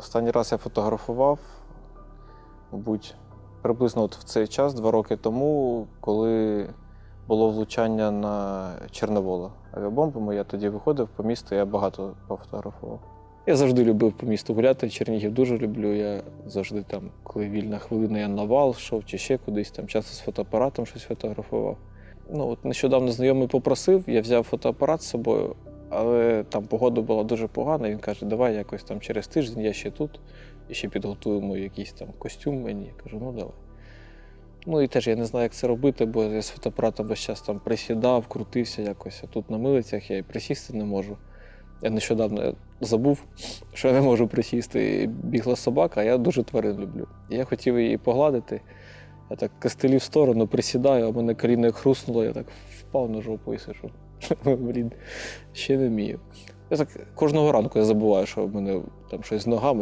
Останній раз я фотографував, мабуть, приблизно от в цей час, два роки тому, коли було влучання на Чорновола авіабомбами. Я тоді виходив по місту, я багато пофотографував. Я завжди любив по місту гуляти. Чернігів дуже люблю. Я завжди там, коли вільна хвилина, я на вал йшов чи ще кудись, там часто з фотоапаратом щось фотографував. Ну, от нещодавно знайомий попросив, я взяв фотоапарат з собою, але там погода була дуже погана. Він каже, давай якось там через тиждень я ще тут, і ще підготуємо якийсь там костюм мені. Я кажу, ну давай. Ну і теж я не знаю, як це робити, бо я з фотоапаратом весь час там присідав, крутився якось. А тут на милицях я і присісти не можу. Я нещодавно забув, що я не можу присісти. І Бігла собака, а я дуже тварин люблю. І я хотів її погладити. Я так костелі в сторону присідаю, а мене коліно як хрустнуло, я так впав на жопу і сижу. Блін, ще не вмію. Я так кожного ранку я забуваю, що в мене там щось з ногами.